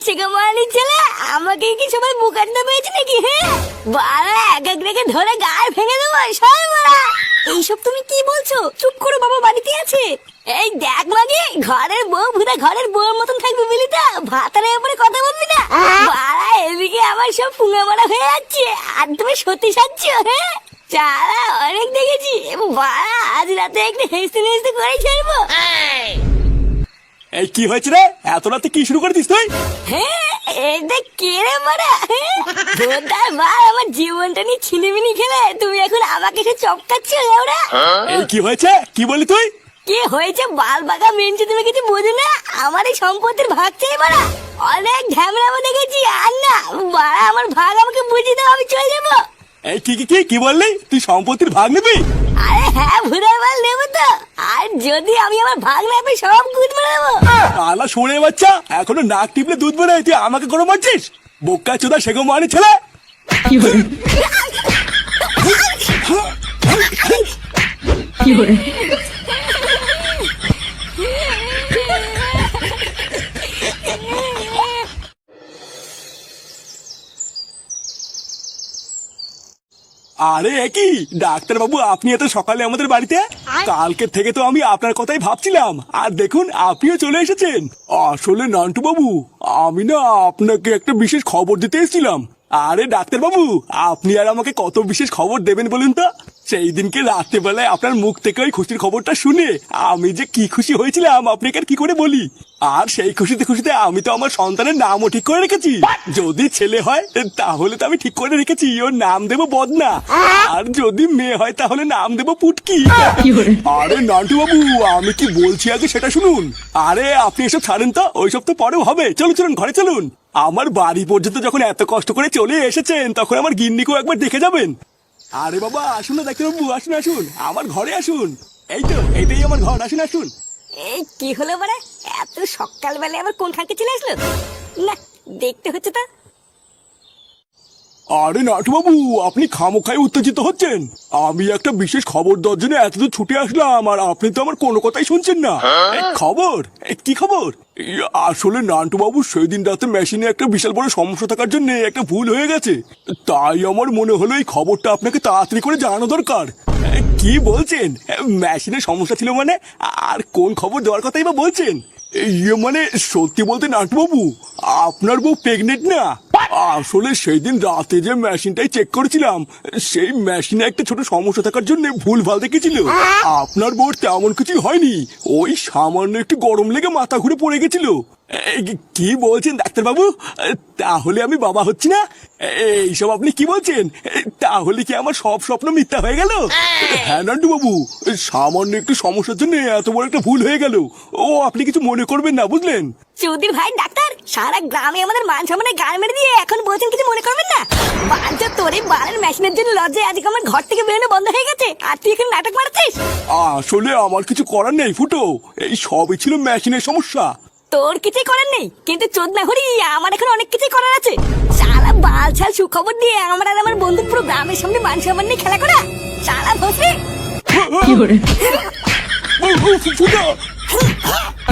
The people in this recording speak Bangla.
ছেলে আমাকে কি সবাই বুকান্ডা পেয়েছে নাকি হ্যাঁ? বাড়া এক এক রেখে ধরে গায়ে ভেঙে দেবো বাড়া এইসব তুমি কি বলছো? চুপ করো বাবা বাড়িতে আছে। এই দেখ মাগে ঘরের বউ ভুদা ঘরের বউর মতন থাকবি বুঝলি তো ভাতারের উপরে কথা বলবি না? বাড়া এদিকে আমার সব ফুঙা মারা হয়ে যাচ্ছে আর তুমি সত্যি সাজছ হ্যাঁ? চালা অনেক দেখেছি বাড়া আজ রাতে একটু হেসতে হেসতে করে ছাড়বো। এই কি হয়েছে রে? এত রাতে কি শুরু করে দিস তুই? এটা কে রে মারা? ভোদার বার আমার জীবনটা নিয়ে ছিনিমিনি খেলে তুমি এখন আমাকে সে চপকাচ্ছ ওরা এই কি হয়েছে? কি বলি তুই? কি হয়েছে? বাল বাগা মেনছে তুমি কিছু বোঝো না? আমার এই সম্পত্তির ভাগ চাই মারা। অনেক ঝামেলা দেখেছি আর না বাড়া আমার ভাগ আমাকে বুঝিয়ে দাও আমি এই কি কি কি কি বললি? তুই সম্পত্তির ভাগ নিবি? আরে হ্যাঁ ভুরে বল নেব তো। আর যদি আমি আমার ভাগ না পাই সব গুদ মেরে আলা শুনে বাচ্চা এখনও নাক টিপলে দুধ বেরোয় তুই আমাকে করে মারছিস? বোকা চোদা সেগো মানে ছেলে। আরে কি? ডাক্তার বাবু আপনি এত সকালে আমাদের বাড়িতে? কালকে থেকে তো আমি আপনার কথাই ভাবছিলাম। আর দেখুন আপনিও চলে এসেছেন। আসলে নান্টু বাবু আমি না আপনাকে একটা বিশেষ খবর দিতে এসেছিলাম। আরে ডাক্তার বাবু আপনি আর আমাকে কত বিশেষ খবর দেবেন বলুন তো? সেই দিনকে রাত্রেবেলায় আপনার মুখ থেকে ওই খুশির খবরটা শুনে আমি যে কি খুশি হয়েছিলাম আপনাকে আর কি করে বলি? আর সেই খুশিতে খুশিতে আমি তো আমার সন্তানের নামও ঠিক করে রেখেছি। যদি ছেলে হয় তাহলে তো আমি ঠিক করে রেখেছি ওর নাম দেবো বদনা। আর যদি মেয়ে হয় তাহলে নাম দেবো পুটকি। আরে নান্টু বাবু আমি কি বলছি আগে সেটা শুনুন। আরে আপনি এসব ছাড়েন তো ওইসব তো পরেও হবে। চলুন চলুন ঘরে চলুন। আমার বাড়ি পর্যন্ত যখন এত কষ্ট করে চলে এসেছেন তখন আমার গিন্নিকেও একবার দেখে যাবেন। আরে বাবা, আসুন না দেখতে বাবু, আসুন আসুন। আমার ঘরে আসুন। এই তো, এইটাই আমার ঘর, আসুন আসুন। এই কি হলো মানে এত সকালবেলায় আবার কোন খাঁকে চলে আসলো? না, দেখতে হচ্ছে তা। আরে নাটুবাবু আপনি খামোখাই উত্তেজিত হচ্ছেন। আমি একটা বিশেষ খবর দেওয়ার জন্য এতদূর ছুটে আসলাম আর আপনি তো আমার কোনো কথাই শুনছেন না। এই খবর? কি খবর? আসলে নান্টুবাবু সেই দিন রাতে মেশিনে একটা বিশাল বড় সমস্যা থাকার জন্য একটা ভুল হয়ে গেছে। তাই আমার মনে হলো এই খবরটা আপনাকে তাড়াতাড়ি করে জানানো দরকার। কি বলছেন? মেশিনে সমস্যা ছিল মানে? আর কোন খবর দেওয়ার কথাই বা বলছেন? ইয়ে মানে সত্যি বলতে নাটবাবু আপনার বউ প্রেগনেন্ট না। আসলে সেই দিন রাতে যে মেশিনটাই চেক করেছিলাম সেই মেশিনে একটা ছোট সমস্যা থাকার জন্য ভুল ভালো দেখেছিল আপনার বউর তেমন কিছুই হয়নি। ওই সামান্য একটু গরম লেগে মাথা ঘুরে পড়ে গেছিল। কি বলছেন ডাক্তারবাবু? তাহলে আমি বাবা হচ্ছি না? এইসব আপনি কি বলছেন? তাহলে কি আমার সব স্বপ্ন মিথ্যা হয়ে গেল? হ্যাঁ। নান্টু বাবু সামান্য একটু সমস্যার জন্য এত বড় একটা ভুল হয়ে গেল। ও আপনি কিছু মনে করবেন না বুঝলেন? চৌধুরী ভাই ডাক্তার? সারা গ্রামে আমাদের মান সম্মানে গান মেরে দিয়ে এখন বলছেন কিছু মনে করবেন না? বাঞ্চ তোর এই বালের মেশিনের জন্য লজ্জায় আজকে আমার ঘর থেকে বেরোনো বন্ধ হয়ে গেছে। আর তুই এখানে নাটক মারছিস? আসলে আমার কিছু করার নেই ফুটো। এই সবই ছিল মেশিনের সমস্যা। তোর কিছুই করার নেই কিন্তু চোদ না হরি আমার এখন অনেক কিছুই করার আছে। সারা বাল ছাল সুখবর দিয়ে আমার আর আমার বন্ধু পুরো গ্রামের সামনে মান সম্মান নিয়ে খেলা করা। সারা ভসে ফুটো।